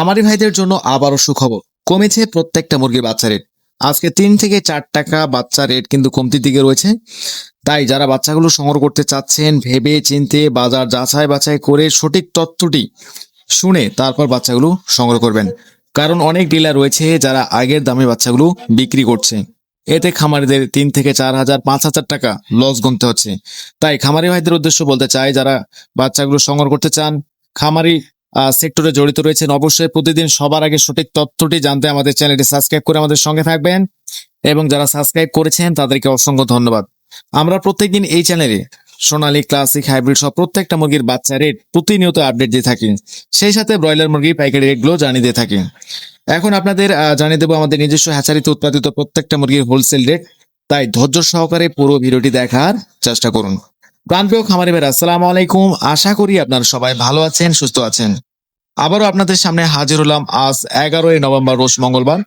খামারি ভাইদের জন্য আবারও সুখবর। কমেছে প্রত্যেকটা মুরগির বাচ্চা রেট আজকে তিন থেকে চার টাকা বাচ্চা রেট কিন্তু কমতির দিকে রয়েছে। তাই যারা বাচ্চাগুলো সংগ্রহ করতে চাচ্ছেন, ভেবে চিনতে বাজার যাচাই বাছাই করে সঠিক তথ্যটি শুনে তারপর বাচ্চাগুলো সংগ্রহ করবেন। কারণ অনেক ডিলার রয়েছে যারা আগের দামে বাচ্চাগুলো বিক্রি করছে। এতে খামারিদের তিন থেকে চার হাজার পাঁচ হাজার টাকা লস গুনতে হচ্ছে। তাই খামারি ভাইদের উদ্দেশ্য বলতে চাই, যারা বাচ্চাগুলো সংগ্রহ করতে চান, খামারি সেক্টরে জড়িত রয়েছেন। অবশ্যই প্রতিদিন সবার আগে সঠিক তথ্যটি জানতে আমাদের চ্যানেলটি সাবস্ক্রাইব করে আমাদের সঙ্গে থাকবেন। এবং যারা সাবস্ক্রাইব করেছেন, তাদেরকে অসংখ্য ধন্যবাদ। আমরা প্রত্যেকদিন এই চ্যানেলে সোনালী ক্লাসিক হাইব্রিড সব প্রত্যেকটা মুরগির বাচ্চা রেট প্রতিনিয়ত আপডেট দিয়ে থাকি। সেই সাথে ব্রয়লার মুরগি, পাইকারি রেটগুলো জানিয়ে দিয়ে থাকি। এখন আপনাদের জানিয়ে দেবো আমাদের নিজস্ব হ্যাচারিতে উৎপাদিত প্রত্যেকটা মুরগির হোলসেল রেট। তাই ধৈর্য সহকারে পুরো ভিডিওটি দেখার চেষ্টা করুন। প্রাণপ্রিয় খামারি ভাইরা আসসালামু আলাইকুম। আশা করি আপনারা সবাই ভালো আছেন, সুস্থ আছেন। আবারও আপনাদের সামনে হাজির হলাম আজ এগারোই নভেম্বর, রোজ মঙ্গলবার।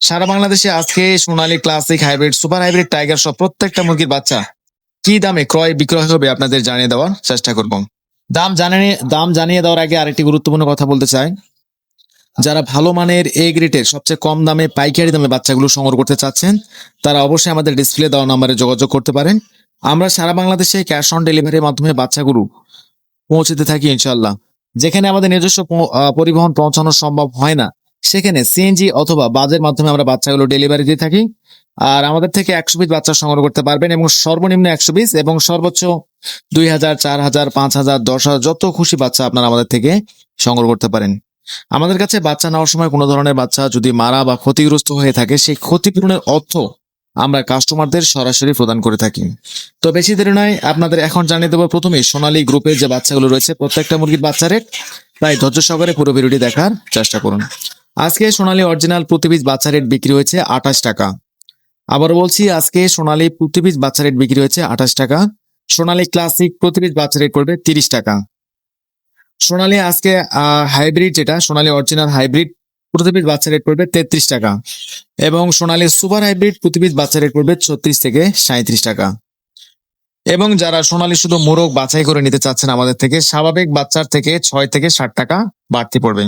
সারা বাংলাদেশে আজকে Sonali classic hybrid, super hybrid tiger সব প্রত্যেকটা মুরগির বাচ্চা কি দামে ক্রয় বিক্রয় হবে আপনাদের জানিয়ে দেওয়ার চেষ্টা করব। দাম জানিয়ে দাম জানিয়ে দেওয়ার আগে আরেকটি গুরুত্বপূর্ণ কথা বলতে চাই। যারা ভালো মানের এ গ্রেডের সবচেয়ে কম দামে পাইকারি দামে বাচ্চাগুলো সংগ্রহ করতে চাচ্ছেন, তারা অবশ্যই আমাদের ডিসপ্লে দেওয়া নম্বরে যোগাযোগ করতে পারেন। আমরা সারা বাংলাদেশে ক্যাশ অন ডেলিভারির মাধ্যমে বাচ্চাগুলো পৌঁছতে থাকি ইনশাল্লাহ যেখানে আমাদের নিজস্ব পরিবহন পৌঁছানো সম্ভব হয় না, সেখানে সিএনজি অথবা বাজের মাধ্যমে আমরা বাচ্চাগুলো ডেলিভারি দিয়ে থাকি। আর আমাদের থেকে একশো পিস বাচ্চা সংগ্রহ করতে পারবেন এবং সর্বনিম্ন একশো পিস এবং সর্বোচ্চ দুই হাজার, চার হাজার, পাঁচ হাজার, দশ হাজার যত খুশি বাচ্চা আপনারা আমাদের থেকে সংগ্রহ করতে পারেন। আমাদের কাছে বাচ্চা নেওয়ার সময় কোনো ধরনের বাচ্চা যদি মারা বা ক্ষতিগ্রস্ত হয়ে থাকে, সেই ক্ষতিপূরণের অর্থ আমরা কাস্টমারদের সরাসরি প্রদান করে থাকি। তো বেশি দেরি নয়, আপনাদের এখন জানিয়ে দেবো প্রথমে সোনালী গ্রুপের যে বাচ্চাগুলো রয়েছে, প্রত্যেকটা মুরগির বাচ্চা রেট তাই ধৈর্য সহকারে পুরো ভিডিওটি দেখার চেষ্টা করুন। আজকে সোনালী অরিজিনাল প্রতি পিস বাচ্চা রেট বিক্রি হয়েছে আঠাশ টাকা। আবার বলছি, আজকে সোনালী প্রতি পিস বাচ্চা রেট বিক্রি হয়েছে আঠাশ টাকা। সোনালী ক্লাসিক প্রতি পিস বাচ্চা রেট পড়বে তিরিশ টাকা। সোনালী আজকে হাইব্রিড যেটা, সোনালী অরিজিনাল হাইব্রিড প্রতি পিস বাচ্চা রেট পড়বে তেত্রিশ টাকা এবং সোনালী সুপার হাইব্রিড প্রতি পিস বাচ্চা রেট পড়বে ছত্রিশ থেকে সাঁত্রিশ টাকা। এবং যারা সোনালী শুধু মোরগ বাছাই করে নিতে চাচ্ছেন আমাদের থেকে, স্বাভাবিক বাচ্চার থেকে ছয় থেকে ষাট টাকা বাড়তি পড়বে।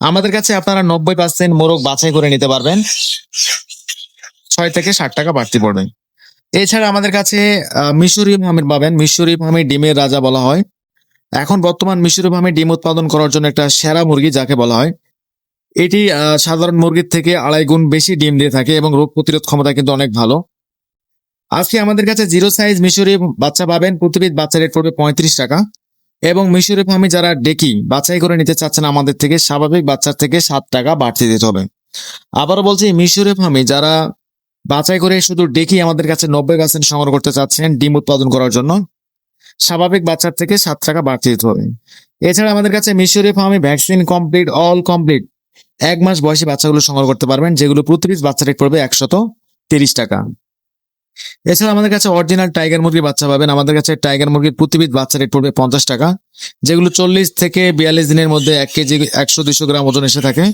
আমাদের কাছে আপনারা নব্বই পার্সেন্ট মোরগ বাছাই করে নিতে পারবেন, ছয় থেকে ষাট টাকা বাড়তি পড়বে। এছাড়া আমাদের কাছে মিশরি ফার্মের পাবেন। মিশরি ফার্মের ডিমের রাজা বলা হয়। এখন বর্তমান মিশরি ফার্মে ডিম উৎপাদন করার জন্য একটা সেরা মুরগি যাকে বলা হয় এটি সাধারণ মুরগির থেকে আড়াই গুণ বেশি ডিম দিয়ে থাকে এবং রোগ প্রতিরোধ ক্ষমতা কিন্তু অনেক ভালো। আজকে আমাদের কাছে জিরো সাইজ মিশরি বাচ্চা পাবেন। প্রতিবিধ বাচ্চা রেট পড়বে পঁয়ত্রিশ টাকা। এবং মিশরি ফার্মে যারা ডেকি, বাছাই করে নিতে চাচ্ছেন আমাদের থেকে, স্বাভাবিক বাচ্চার থেকে সাত টাকা বাড়তি দিতে হবে। আবারও বলছি, মিশরি ফার্মে যারা বাছাই করে শুধু ডেকি আমাদের কাছে নব্বই পার্সেন্ট সংগ্রহ করতে চাচ্ছেন ডিম উৎপাদন করার জন্য, স্বাভাবিক বাচ্চার থেকে সাত টাকা বাড়তি দিতে হবে। এছাড়া আমাদের কাছে মিশরি ফার্মে ভ্যাকসিন কমপ্লিট, অল কমপ্লিট এক মাস বয়সী বাচ্চাগুলো সংগ্রহ করতে পারবেন, যেগুলো প্রতি পিস বাচ্চা রেট পড়বে একশত তিরিশ টাকা। এছাড়া আমাদের কাছে অরিজিনাল টাইগার মুরগির বাচ্চা পাবেন। আমাদের কাছে টাইগার মুরগির প্রতি পিস বাচ্চা রেট পড়বে পঞ্চাশ টাকা। যেগুলো চল্লিশ থেকে বিয়াল্লিশ দিনের মধ্যে এক কেজি একশো দুইশো গ্রাম ওজন এসে থাকে।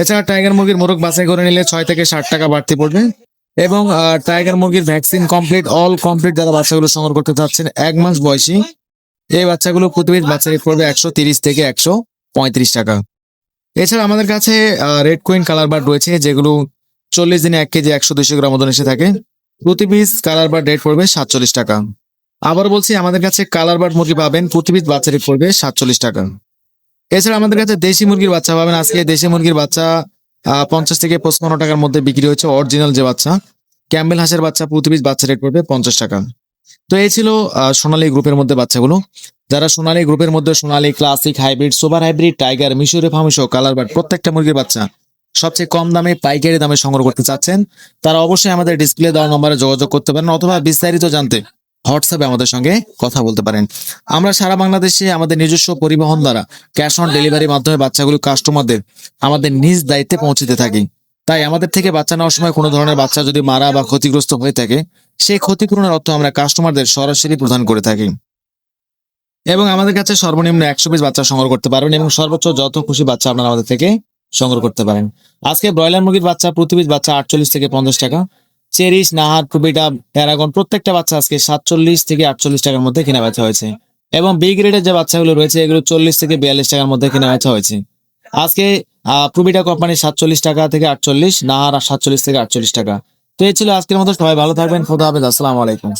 এছাড়া টাইগার মুরগির মোরগ বাছাই করে নিলে ছয় থেকে ষাট টাকা বাড়তি পড়বে। এবং টাইগার মুরগির ভ্যাকসিন কমপ্লিট অল কমপ্লিট যারা বাচ্চাগুলো সংগ্রহ করতে চাচ্ছেন, এক মাস বয়সী, এই বাচ্চাগুলো প্রতি পিস বাচ্চা রেট পড়বে একশো তিরিশ থেকে একশো পঁয়ত্রিশ টাকা। এছাড়া আমাদের কাছে রেড কুইন কালার বার্ড রয়েছে, যেগুলো চল্লিশ দিনে এক কেজি একশো দুইশো গ্রাম ওজন এসে থাকে। প্রতি পিস কালার বার্ড রেট পড়বে সাতচল্লিশ টাকা। আবার বলছি, আমাদের কাছে কালার বার্ড মুরগি পাবেন, প্রতি পিস বাচ্চা রেট পড়বে সাতচল্লিশ টাকা। এছাড়া আমাদের কাছে দেশি মুরগির বাচ্চা পাবেন। আজকে দেশি মুরগির বাচ্চা পঞ্চাশ থেকে পঁচপান্ন টাকার মধ্যে বিক্রি হচ্ছে অরিজিনাল যে বাচ্চা। ক্যাম্বেল হাঁসের বাচ্চা, প্রতি পিস বাচ্চা রেট পড়বে পঞ্চাশ টাকা। তো এই ছিল সোনালী গ্রুপের মধ্যে বাচ্চাগুলো। যারা সোনালী গ্রুপের মধ্যে Sonali classic hybrid super hybrid tiger মিশরে ফার্মিশো কালার বার্ড প্রত্যেকটা মুরগির বাচ্চা সবচেয়ে কম দামে, পাইকারি দামে সংগ্রহ করতে চাচ্ছেন, তারা অবশ্যই আমাদের ডিসপ্লে দেওয়া নম্বরে যোগাযোগ করতে পারেন অথবা বিস্তারিত জানতে হোয়াটসঅ্যাপে আমাদের সঙ্গে কথা বলতে পারেন। আমরা সারা বাংলাদেশে আমাদের নিজস্ব পরিবহন দ্বারা ক্যাশ অন ডেলিভারির মাধ্যমে বাচ্চাগুলো কাস্টমারদের আমাদের নিজ দায়িত্বে পৌঁছতে থাকি। তাই আমাদের থেকে বাচ্চা নেওয়ার সময় কোনো ধরনের বাচ্চা যদি মারা বা ক্ষতিগ্রস্ত হয়ে থাকে, সেই ক্ষতিপূরণের অর্থ আমরা কাস্টমারদের সরাসরি প্রদান করে থাকি। এবং আমাদের কাছে সর্বনিম্ন একশো পিস বাচ্চা সংগ্রহ করতে পারবেন এবং সর্বোচ্চ যত খুশি বাচ্চা আপনারা আমাদের থেকে সংগ্রহ করতে পারেন। আজকে ব্রয়লার মুরগির বাচ্চা, প্রতি পিস বাচ্চা আটচল্লিশ থেকে পঞ্চাশ টাকা। চেরিশ, নাহার কুবিটা প্যারাগন প্রত্যেকটা বাচ্চা আজকে সাতচল্লিশ থেকে আটচল্লিশ টাকার মধ্যে কেনা বেচা হয়েছে। এবং বি গ্রেডের যে বাচ্চাগুলো রয়েছে, এগুলো চল্লিশ থেকে বিয়াল্লিশ টাকার মধ্যে কেনা বেচা হয়েছে। আজকে প্রবিটা কোম্পানি সাতচল্লিশ টাকা থেকে আটচল্লিশ, নাহার সাতচল্লিশ থেকে আটচল্লিশ টাকা। তো এই ছিল আজকের মতো, সবাই ভালো থাকবেন, খোদা হাফেজ, আসসালামু আলাইকুম।